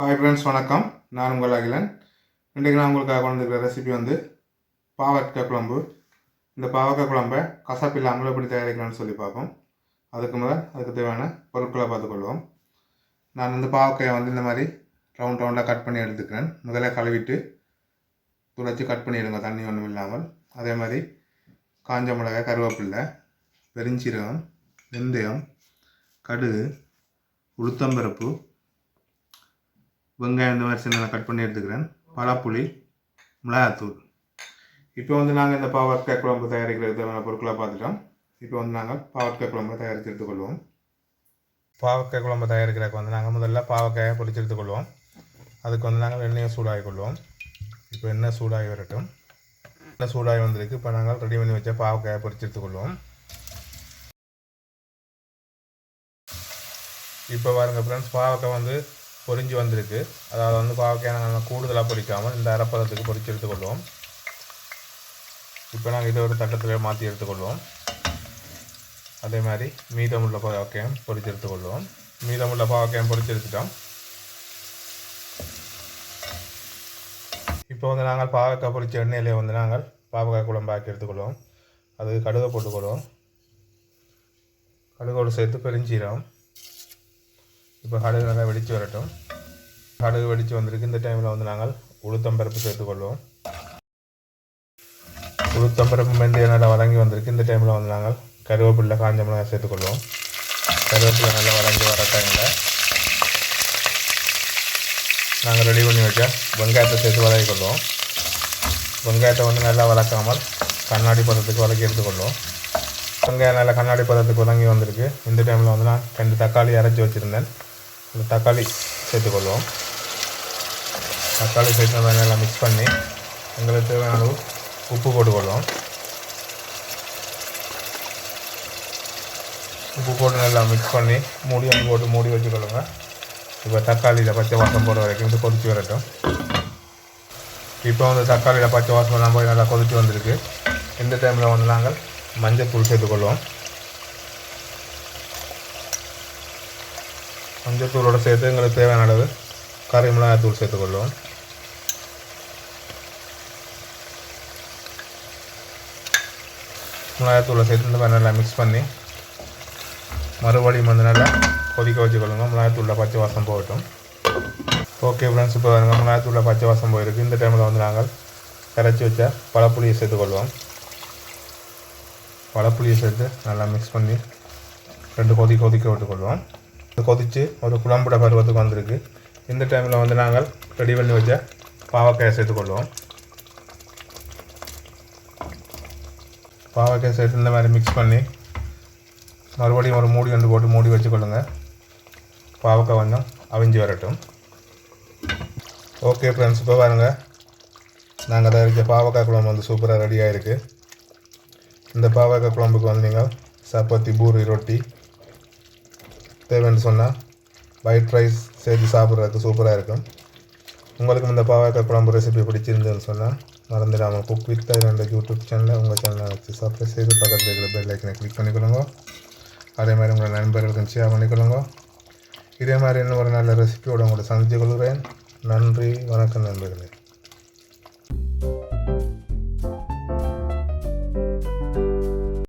Hi friends வணக்கம். நான் உங்கள் அகிலன். இன்றைக்கு நான் உங்களுக்காக கொண்டு வந்திருக்கிற ரெசிபி வந்து பாவக்காய் குழம்பு. இந்த பாவக்காய் குழம்பை கசப்பு இல்லாமல் எப்படி தயாரிக்கலாம்னு சொல்லி பார்ப்போம். அதுக்கு முதல் அதுக்கு தேவையான பொருட்களை பார்த்துக்கொள்வோம் நான் வந்து பாவக்காயை வந்து இந்த மாதிரி ரவுண்ட் ரவுண்டாக கட் பண்ணி எடுத்துக்கிறேன். முதல்ல கழுவிட்டு துளைச்சி கட் பண்ணிடுங்க. தண்ணி ஒன்றும் இல்லாமல். அதே மாதிரி காஞ்ச மிளகாய் கருவேப்பில்லை பெருஞ்சீரகம் வெந்தயம் கடுகு உளுத்தம்பருப்பு வெங்காயம் இந்த மாதிரி சின்ன கட் பண்ணி எடுத்துக்கிறேன். பழப்புளி மிளகாத்தூள். இப்போ வந்து நாங்கள் இந்த பாவற்காய் குழம்பு தயாரிக்கிற தேவையான பொருட்களை பார்த்துட்டோம். இப்போ வந்து நாங்கள் பாவக்காய் குழம்பு தயாரித்து எடுத்துக்கொள்வோம். பாவக்காய் குழம்பு தயாரிக்கிறதுக்கு வந்து நாங்கள் முதல்ல பாவக்காயை பொடிச்சு எடுத்துக்கொள்வோம். அதுக்கு வந்து நாங்கள் எண்ணெயை சூடாகி கொள்வோம். இப்போ எண்ணெய் சூடாகி வரட்டும். எண்ணெய் சூடாகி வந்திருக்கு இப்போ நாங்கள் ரெடி பண்ணி வச்ச பாவக்காயை பொரிச்சு எடுத்துக்கொள்வோம். இப்போ பாருங்கள் ஃப்ரெண்ட்ஸ் பாவக்காய் வந்து பொரிஞ்சு வந்திருக்கு. அதாவது வந்து பாவக்காய் நாங்கள் கூடுதலாக பொரிக்காமல் இந்த அரைப்பதத்துக்கு பொரிச்சு எடுத்துக்கொள்வோம். இப்போ நாங்கள் இதை ஒரு தட்டத்தில் மாற்றி எடுத்துக்கொள்வோம். அதே மாதிரி மீதமுள்ள பாவக்காயம் பொரிச்சு எடுத்துக்கொள்வோம். மீதமுள்ள பாவக்காயம் பொரிச்சு எடுத்துட்டோம். இப்போ வந்து நாங்கள் பாவக்காய் பொரிச்ச எண்ணெயிலே வந்து நாங்கள் பாவக்காய் குழம்பாக்கி எடுத்துக்கொள்வோம். அது கடுகை போட்டுக்கொள்வோம். கடுகோடு சேர்த்து பெருஞ்சீரம் இப்போ கடுகு நல்லா வெடித்து வரட்டும். கடுகு வெடித்து வந்திருக்கு. இந்த டைமில் வந்து நாங்கள் உளுத்தம்பருப்பு சேர்த்துக்கொள்வோம். உளுத்தம்பருப்பு மெந்தைய நல்லா வதங்கி வந்திருக்கு. இந்த டைமில் வந்து நாங்கள் கருவேப்பிள்ளை காஞ்ச மிளகாய் சேர்த்துக்கொள்வோம். கருவேப்பிள்ளை நல்லா வதங்கி வர டைமில் நாங்கள் ரெடி பண்ணி வச்சா வெங்காயத்தை சேர்த்து வதக்கி கொள்வோம் வெங்காயத்தை வந்து நல்லா வளர்க்காமல் கண்ணாடி பதத்துக்கு வதக்கி எடுத்துக்கொள்வோம். வெங்காயம் நல்லா கண்ணாடி பதத்துக்கு வதங்கி வந்திருக்கு. இந்த டைமில் வந்து நான் ரெண்டு தக்காளி அரைச்சி வச்சுருந்தேன். தக்காளி சேர்த்துக்கொள்வோம் தக்காளி சேர்த்து நல்லா மிக்ஸ் பண்ணி எங்களுக்கு தேவையான அளவு உப்பு போட்டுக்கொள்வோம் உப்பு போட்டு நல்லா மிக்ஸ் பண்ணி மூடி வந்து போட்டு மூடி வச்சுக்கொள்ளுங்க இப்போ தக்காளியில் பச்சை வாசம் போடுற வரைக்கும் வந்து கொதித்து வரட்டும். இப்போ வந்து தக்காளியில் பச்சை வாசம் போய் நல்லா கொதித்து வந்திருக்கு. இந்த டைமில் வந்து நாங்கள் மஞ்சள் தூள் சேர்த்துக்கொள்வோம் மஞ்சத்தூளோடு சேர்த்து எங்களுக்கு தேவையான அளவு கறி மிளகாய் சேர்த்துக்கொள்வோம் மிளகாய்த்தூளை சேர்த்து இந்த மாதிரி நல்லா மிக்ஸ் பண்ணி மறுபடியும் வந்து நல்லா கொதிக்க வச்சுக்கொள்ளுங்க. மிளகாய்த்தூளில் பச்சை வாசம் போகட்டும். ஓகே ஃப்ரெண்ட்ஸ் இப்போ பாருங்கள் மிளகாய்த்தூளில் பச்சை வாசம் போயிருக்கு. இந்த டைமில் வந்து நாங்கள் கரைச்சி வச்ச பழப்புளியை சேர்த்துக்கொள்வோம் பழப்புளியை சேர்த்து நல்லா மிக்ஸ் பண்ணி ரெண்டு கொதி கொதிக்க விட்டுக்கொள்வோம் கொதித்து ஒரு குழம்புட பருவத்துக்கு வந்திருக்கு. இந்த டைமில் வந்து நாங்கள் ரெடி பண்ணி வச்ச பாவக்காயை சேர்த்துக்கொள்வோம். பாவக்காய் சேர்த்து இந்த மாதிரி மிக்ஸ் பண்ணி மறுபடியும் ஒரு மூடி கண்டு போட்டு மூடி வச்சுக்கொள்ளுங்க பாவக்காய் கொஞ்சம் அவிஞ்சு வரட்டும். ஓகே ஃப்ரெண்ட்ஸ் இப்போ பாருங்கள் நாங்கள் தயாரித்த பாவக்காய் குழம்பு வந்து சூப்பராக ரெடியாக இருக்குது இந்த பாவக்காய் குழம்புக்கு வந்து நீங்கள் சப்பாத்தி பூரி ரொட்டி தேவைன்னு சொன்னால் ஒயிட் ரைஸ் சேர்த்து சாப்பிட்றதுக்கு சூப்பராக இருக்கும். உங்களுக்கு இந்த பாவாக்காய் குழம்பு ரெசிபி பிடிச்சிருந்ததுன்னு சொன்னால் மறந்துடாமல் குக் வித் ரெண்டு யூடியூப் சேனலில் உங்கள் சேனலை வச்சு சப்ஸ்கிரைப் செய்து பக்கத்தில் இருக்கிற பெல் ஐக்கனை கிளிக் பண்ணிக்கொள்ளுங்க. அதே மாதிரி உங்களை நண்பர்களுக்கும் ஷேர் பண்ணிக்கொள்ளுங்க. இதே மாதிரி இன்னும் ஒரு நல்ல ரெசிபியோடு உங்களை சந்தித்து கொள்கிறேன். நன்றி வணக்கம் நண்பர்களே.